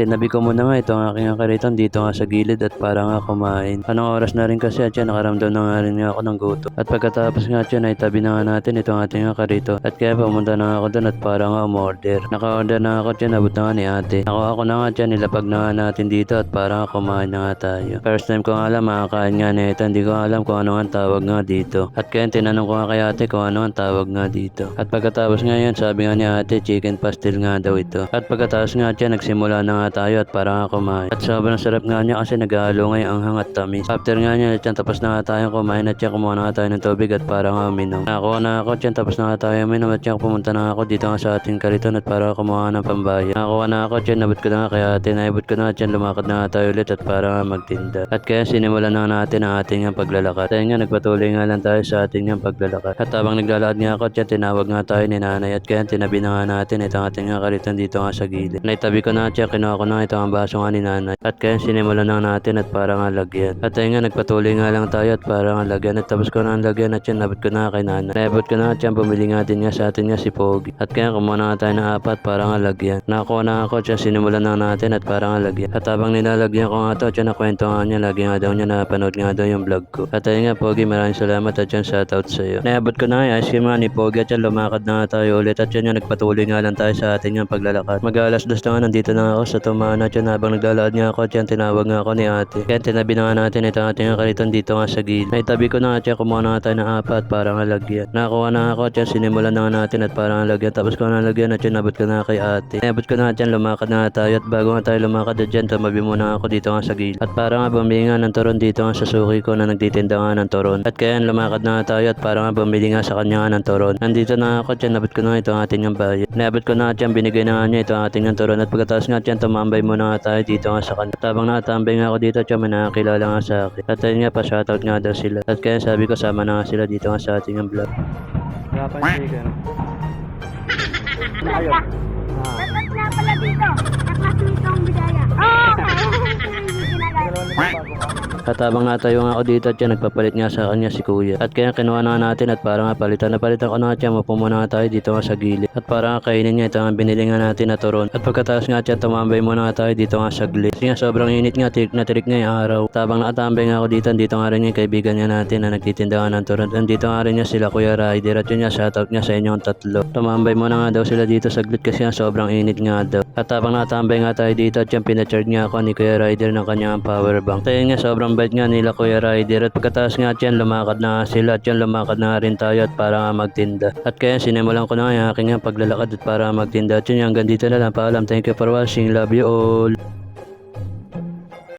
Tinabi ko muna nga ito ang aking kariton dito nga sa gilid at para nga kumain. Anong oras na rin kasi at yan nakaramdam na nga rin nga ako ng gutom. At pagkatapos nga dyan ay tabi na nga natin itong ating nga karito. At kaya pumunta na nga ako doon at para nga umorder. Naka-order na ako dyan, abot na nga ni ate. Ako ako na nga dyan, nilapag na nga natin dito at para nga kumain na nga tayo. First time ko nga alam makakain nga nito, hindi ko alam kung ano ang tawag nga dito. At kaya tinanong ko nga kay ate kung ano ang tawag nga dito. At pagkatapos nga yan, sabi nga ni ate, chicken pastel nga daw ito. At pagkatapos nga dyan, nagsimula na nga tayo at para nga kumain. At sobrang sarap nga niya kasi naghahalo nga yung anghang at tamis. After nga niya, at yan, tapos na nga tayong kumain at yan, kumuha na nga tayo ng tubig at para nga uminom. Nakakuha na ako at yan, tapos na nga tayo uminom at yan, pumunta na nga ako dito nga sa ating kariton at para kumuha ng pambayad. Nakakuha na ako at yan, nabot ko na nga kaya ate, naibot ko na at yan, lumakad na nga tayo ulit at para nga magtinda. At kaya sinimulan na nga natin ang ating nga paglalakad. Kaya nga, nagpatuloy nga lang tayo sa ating nga paglalakad. At habang naglalakad nga ako at yan, tinawag nga tayo ni nanay at kaya tinabi na nga natin itong ating nga kariton dito nga sa gilid. Naitabi ko na at yan, kinuha ko na ito ang baso nga ni nanay. At kaya sinimulan na natin at para nga lagyan. At ayun nga, nagpatuloy nga lang tayo at para nga lagyan. At tapos ko na ang lagyan at yan, nabot ko na kay nanay. Naibot ko na at yan, bumili nga din nga sa atin nga si Pogi. At kaya kumuha na tayo ng apat para nga lagyan. Nakakuha na ako at sinimulan na natin at para nga lagyan. At habang nilalagyan ko nga to, at yan, nakwento nga niya, lagi nga daw niya napanood nga daw yung vlog ko. At ayun nga, Pogi, maraming salamat at yan, shoutout sa iyo. Naibot ko na yung ice cream nga ni Pogi at yan, lumakad na nga tayo ulit. At yan, yung nagpatuloy nga lang tayo sa ating nga paglalakad. Mag-alas dos na nga, nandito na ako sa at yan, habang naglalakad nga ako at tinawag nga ako ni ate. Kaya tinabi na nga natin ito ating nga kariton dito nga sa gilid. Naitabi ko na nga at kumuha na tayo ng apat para nga lagyan. Nakakuha na ako at sinimulan na nga natin at para nga. Tapos ko na lagyan at nabot ko na kay ate. Nabot ko na dyan, lumakad na tayo at bago nga tayo lumakad at dyan, tumabi muna ako dito nga sa gilid. At para nga bumili nga ng turon dito nga sa suki ko na nagtitinda nga ng turon. At kaya lumakad na tayo at para nga bumili nga sa kanya nga ng turon. Nandito na ako dyan, nabot ko na ito ang ating nga bayad. Nabot ko na dyan, binigay na nga niya ito ang ating turon. At pagkatapos nga dyan, tumambay muna nga tayo dito nga sa kanya. At habang nakatambay nga ako dito, dyan, may nakakilala nga sa akin. At ayun nga, pa-shoutout nga daw sila. At kaya sabi ko, sama na nga sila dito nga sa ating vlog. Rapan chicken. Ayaw. Dapat na pala dito. At habang natayo nga ako dito at yan, nagpapalit nga sa kanya si kuya. At kaya kinuha na nga natin at para nga palitan. Napalitan ko na nga siya, mapo muna nga tayo dito nga sa gilid. At para nga kainin nga ito nga binili nga natin na turon. At pagkatapos nga siya, tumambay muna nga tayo dito nga sa gilid. Kasi nga sobrang init nga, tirik na tirik nga yung araw. At habang nakatambay nga ako dito, dito nga rin yung kaibigan nga natin na nagtitinda nga ng turon. Nandito nga rin niya sila Kuya Ryder at yun nga shoutout niya sa inyong tatlo. Tumambay muna nga daw sila dito sa gilid kasi nga sobrang init nga daw. At habang nakatambay nga tayo dito at yung pinacharge nga ako ni Kuya Ryder ng kanyang power bank. Tayo nga sobrang bait nga nila Kuya Ryder at pagkatapos nga at yan lumakad na sila at yan lumakad na rin tayo at para magtinda. At kaya sinimulan ko na nga aking paglalakad at para magtinda. At yun hanggang dito na lang. Paalam. Thank you for watching. Love you all.